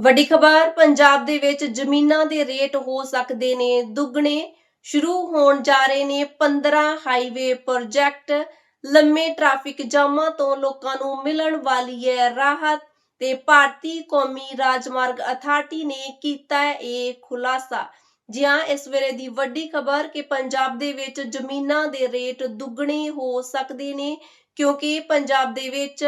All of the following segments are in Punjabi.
ਵੱਡੀ ਖਬਰ, ਪੰਜਾਬ ਦੇ ਵਿੱਚ ਜ਼ਮੀਨਾਂ ਦੇ ਰੇਟ ਹੋ ਸਕਦੇ ਨੇ ਦੁੱਗਣੇ। ਸ਼ੁਰੂ ਹੋਣ ਜਾ ਰਹੇ ਨੇ 15 ਹਾਈਵੇ ਪ੍ਰੋਜੈਕਟ ਲੰਮੇ ਟ੍ਰੈਫਿਕ ਜਾਮਾਂ ਤੋਂ ਲੋਕਾਂ ਨੂੰ ਮਿਲਣ ਵਾਲੀ ਹੈ ਰਾਹਤ ਤੇ ਭਾਰਤੀ ਕੌਮੀ ਰਾਜਮਾਰਗ ਅਥਾਰਟੀ ਨੇ ਕੀਤਾ ਇਹ ਖੁਲਾਸਾ। ਜੀ ਹਾਂ ਇਸ ਵੇਲੇ ਦੀ ਵੱਡੀ ਖਬਰ ਕਿ ਪੰਜਾਬ ਦੇ ਵਿੱਚ ਜ਼ਮੀਨਾਂ ਦੇ ਰੇਟ ਦੁੱਗਣੇ ਹੋ ਸਕਦੇ ਨੇ, ਕਿਉਂਕਿ ਪੰਜਾਬ ਦੇ ਵਿੱਚ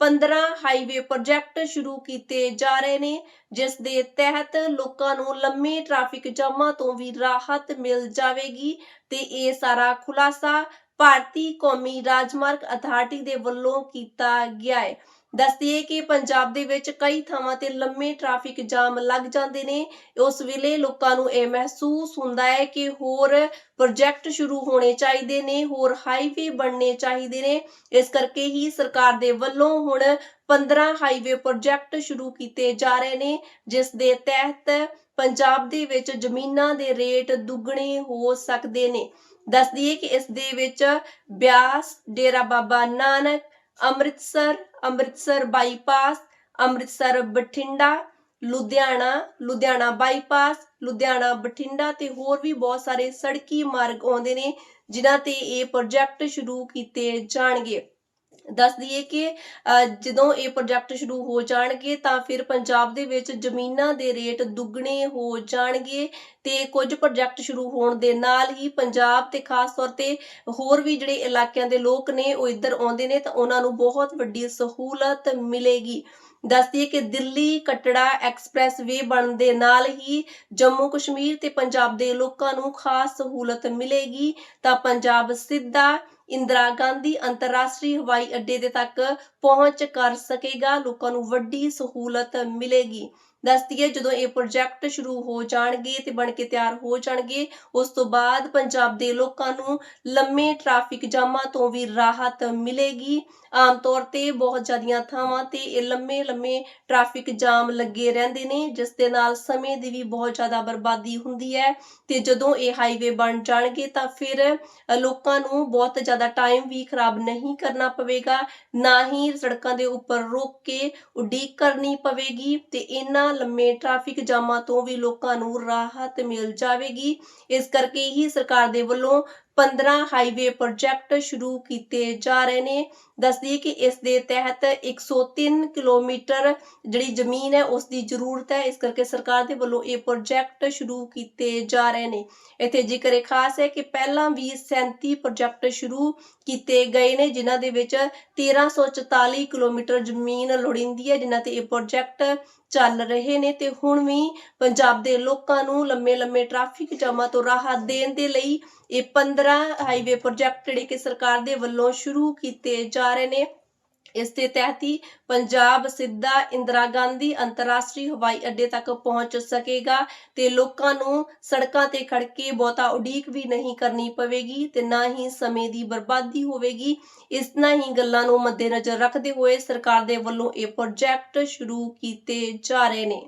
15 ਹਾਈਵੇ ਪ੍ਰੋਜੈਕਟ ਸ਼ੁਰੂ ਕੀਤੇ ਜਾ ਰਹੇ ਨੇ, ਜਿਸ ਦੇ ਤਹਿਤ ਲੋਕਾਂ ਨੂੰ ਲੰਮੇ ਟ੍ਰੈਫਿਕ ਜਾਮਾਂ ਤੋਂ ਵੀ ਰਾਹਤ ਮਿਲ ਜਾਵੇਗੀ ਤੇ ਇਹ ਸਾਰਾ ਖੁਲਾਸਾ ਭਾਰਤੀ ਕੌਮੀ ਰਾਜਮਾਰਗ ਅਥਾਰਟੀ ਦੇ ਵੱਲੋਂ ਕੀਤਾ ਗਿਆ ਹੈ। ਦੱਸਦੀਏ ਕਿ ਪੰਜਾਬ ਦੇ ਵਿੱਚ ਕਈ ਥਾਵਾਂ ਤੇ ਲੰਮੇ ਟ੍ਰੈਫਿਕ ਜਾਮ ਲੱਗ ਜਾਂਦੇ ਨੇ। ਉਸ ਵੇਲੇ ਲੋਕਾਂ ਨੂੰ ਇਹ ਮਹਿਸੂਸ ਹੁੰਦਾ ਹੈ ਕਿ ਹੋਰ ਪ੍ਰੋਜੈਕਟ ਸ਼ੁਰੂ ਹੋਣੇ ਚਾਹੀਦੇ ਨੇ, ਹੋਰ ਹਾਈਵੇ ਬਣਨੇ ਚਾਹੀਦੇ ਨੇ। ਇਸ ਕਰਕੇ ਹੀ ਸਰਕਾਰ ਦੇ ਵੱਲੋਂ ਹੁਣ 15 ਹਾਈਵੇ ਪ੍ਰੋਜੈਕਟ ਸ਼ੁਰੂ ਕੀਤੇ ਜਾ ਰਹੇ ਨੇ, ਜਿਸ ਦੇ ਤਹਿਤ ਪੰਜਾਬ ਦੇ ਵਿੱਚ ਜ਼ਮੀਨਾਂ ਦੇ ਰੇਟ ਦੁੱਗਣੇ ਹੋ ਸਕਦੇ ਨੇ। ਦੱਸ ਦਈਏ ਕਿ ਇਸ ਦੇ ਵਿੱਚ ਬਿਆਸ, ਡੇਰਾ ਬਾਬਾ ਨਾਨਕ ਅੰਮ੍ਰਿਤਸਰ ਅੰਮ੍ਰਿਤਸਰ ਬਾਈਪਾਸ ਅੰਮ੍ਰਿਤਸਰ ਬਠਿੰਡਾ, ਲੁਧਿਆਣਾ ਲੁਧਿਆਣਾ ਬਾਈਪਾਸ ਲੁਧਿਆਣਾ ਬਠਿੰਡਾ ਤੇ ਹੋਰ ਵੀ ਬਹੁਤ ਸਾਰੇ ਸੜਕੀ ਮਾਰਗ ਆਉਂਦੇ ਨੇ, ਜਿਨ੍ਹਾਂ ਤੇ ਇਹ ਪ੍ਰੋਜੈਕਟ ਸ਼ੁਰੂ ਕੀਤੇ ਜਾਣਗੇ। ਦੱਸ ਦਈਏ ਕਿ ਜਦੋਂ ਇਹ ਪ੍ਰੋਜੈਕਟ ਸ਼ੁਰੂ ਹੋ ਜਾਣਗੇ ਤਾਂ ਫਿਰ ਪੰਜਾਬ ਦੇ ਵਿੱਚ ਜ਼ਮੀਨਾਂ ਦੇ ਰੇਟ ਦੁੱਗਣੇ ਹੋ ਜਾਣਗੇ ਤੇ ਕੁਝ ਪ੍ਰੋਜੈਕਟ ਸ਼ੁਰੂ ਹੋਣ ਦੇ ਨਾਲ ਹੀ ਪੰਜਾਬ ਤੇ ਖਾਸ ਤੌਰ ਤੇ ਹੋਰ ਵੀ ਜਿਹੜੇ ਇਲਾਕਿਆਂ ਦੇ ਲੋਕ ਨੇ, ਉਹ ਇੱਧਰ ਆਉਂਦੇ ਨੇ ਤਾਂ ਉਹਨਾਂ ਨੂੰ ਬਹੁਤ ਵੱਡੀ ਸਹੂਲਤ ਮਿਲੇਗੀ। ਦੱਸਦੀਏ ਕਿ ਦਿੱਲੀ ਕਟੜਾ ਐਕਸਪ੍ਰੈਸ ਵੇ ਬਣਨ ਦੇ ਨਾਲ ਹੀ ਜੰਮੂ ਕਸ਼ਮੀਰ ਤੇ ਪੰਜਾਬ ਦੇ ਲੋਕਾਂ ਨੂੰ ਖਾਸ ਸਹੂਲਤ ਮਿਲੇਗੀ ਤਾਂ ਪੰਜਾਬ ਸਿੱਧਾ ਇੰਦਰਾ ਗਾਂਧੀ ਅੰਤਰਰਾਸ਼ਟਰੀ ਹਵਾਈ ਅੱਡੇ ਦੇ ਤੱਕ ਪਹੁੰਚ ਕਰ ਸਕੇਗਾ। ਲੋਕਾਂ ਨੂੰ ਵੱਡੀ ਸਹੂਲਤ ਮਿਲੇਗੀ। ਦੱਸਦੀਏ ਜਦੋਂ ਇਹ ਪ੍ਰੋਜੈਕਟ ਸ਼ੁਰੂ ਹੋ ਜਾਣਗੇ ਤੇ ਬਣ ਕੇ ਤਿਆਰ ਹੋ ਜਾਣਗੇ, ਉਸ ਤੋਂ ਬਾਅਦ ਪੰਜਾਬ ਦੇ ਲੋਕਾਂ ਨੂੰ ਲੰਮੇ ਟ੍ਰੈਫਿਕ ਜਾਮਾਂ ਤੋਂ ਵੀ ਰਾਹਤ ਮਿਲੇਗੀ। ਆਮ ਤੌਰ ਤੇ ਬਹੁਤ ਜ਼ਿਆਦੀਆਂ ਥਾਵਾਂ ਤੇ ਇਹ ਲੰਮੇ ਲੰਮੇ ਟ੍ਰੈਫਿਕ ਜਾਮ ਲੱਗੇ ਰਹਿੰਦੇ ਨੇ, ਜਿਸ ਦੇ ਨਾਲ ਸਮੇਂ ਦੀ ਵੀ ਬਹੁਤ ਜ਼ਿਆਦਾ ਬਰਬਾਦੀ ਹੁੰਦੀ ਹੈ ਤੇ ਜਦੋਂ ਇਹ ਹਾਈਵੇ ਬਣ ਜਾਣਗੇ ਤਾਂ ਫਿਰ ਲੋਕਾਂ ਨੂੰ ਬਹੁਤ ਜ਼ਿਆਦਾ ਟਾਈਮ ਵੀ ਖਰਾਬ ਨਹੀਂ ਕਰਨਾ ਪਵੇਗਾ, ਨਾ ਹੀ ਸੜਕਾਂ ਦੇ ਉੱਪਰ ਰੋਕ ਕੇ ਉਡੀਕ ਕਰਨੀ ਪਵੇਗੀ ਤੇ ਇਹਨਾਂ ਲੰਮੇ ਟ੍ਰੈਫਿਕ ਜਾਮਾਂ ਤੋਂ ਵੀ ਲੋਕਾਂ ਨੂੰ ਰਾਹਤ ਮਿਲ ਜਾਵੇਗੀ। ਇਸ ਕਰਕੇ ਹੀ ਸਰਕਾਰ ਦੇ ਵੱਲੋਂ 15 ਹਾਈਵੇ ਪ੍ਰੋਜੈਕਟ ਸ਼ੁਰੂ ਕੀਤੇ ਜਾ ਰਹੇ ਨੇ। ਦੱਸਦੀ ਕਿ ਇਸ ਦੇ ਤਹਿਤ 103 ਕਿਲੋਮੀਟਰ ਜਿਹੜੀ ਜ਼ਮੀਨ ਹੈ ਉਸ ਦੀ ਜ਼ਰੂਰਤ ਹੈ। ਇਸ ਕਰਕੇ ਸਰਕਾਰ ਦੇ ਵੱਲੋਂ ਇਹ ਪ੍ਰੋਜੈਕਟ ਸ਼ੁਰੂ ਕੀਤੇ ਜਾ ਰਹੇ ਨੇ। ਇੱਥੇ ਜ਼ਿਕਰ ਇਹ ਖਾਸ ਹੈ ਕਿ ਪਹਿਲਾਂ ਵੀ 37 ਪ੍ਰੋਜੈਕਟ ਸ਼ੁਰੂ ਕੀਤੇ ਗਏ ਨੇ, ਜਿਨ੍ਹਾਂ ਦੇ ਵਿੱਚ 1344 ਕਿਲੋਮੀਟਰ ਜ਼ਮੀਨ ਲੋੜੀਂਦੀ ਹੈ, ਜਿਨ੍ਹਾਂ ਤੇ ਇਹ ਪ੍ਰੋਜੈਕਟ ਚੱਲ ਰਹੇ ਨੇ ਤੇ ਹੁਣ ਵੀ ਪੰਜਾਬ ਦੇ ਲੋਕਾਂ ਨੂੰ ਲੰਮੇ ਲੰਮੇ ਟ੍ਰੈਫਿਕ ਜਾਮਾਂ ਤੋਂ ਰਾਹਤ ਦੇਣ ਦੇ ਲਈ ਇਹ 15 ਹਾਈਵੇ ਪ੍ਰੋਜੈਕਟ ਜਿਹੜੇ ਕਿ ਸਰਕਾਰ ਦੇ ਵੱਲੋਂ ਸ਼ੁਰੂ ਕੀਤੇ ਜਾ ਰਹੇ ਨੇ। ਇਸ ਦੇ ਤਹਿਤ ਹੀ ਪੰਜਾਬ ਸਿੱਧਾ ਇੰਦਰਾ ਗਾਂਧੀ ਅੰਤਰਰਾਸ਼ਟਰੀ ਹਵਾਈ ਅੱਡੇ ਤੱਕ ਪਹੁੰਚ ਸਕੇਗਾ ਤੇ ਲੋਕਾਂ ਨੂੰ ਸੜਕਾਂ ਤੇ ਖੜ ਕੇ ਬਹੁਤਾ ਉਡੀਕ ਵੀ ਨਹੀਂ ਕਰਨੀ ਪਵੇਗੀ ਤੇ ਨਾ ਹੀ ਸਮੇਂ ਦੀ ਬਰਬਾਦੀ ਹੋਵੇਗੀ। ਇਸ ਨਾਲ ਹੀ ਗੱਲਾਂ ਨੂੰ ਮੱਦੇਨਜ਼ਰ ਰੱਖਦੇ ਹੋਏ ਸਰਕਾਰ ਦੇ ਵੱਲੋਂ ਇਹ ਪ੍ਰੋਜੈਕਟ ਸ਼ੁਰੂ ਕੀਤੇ ਜਾ ਰਹੇ ਨੇ।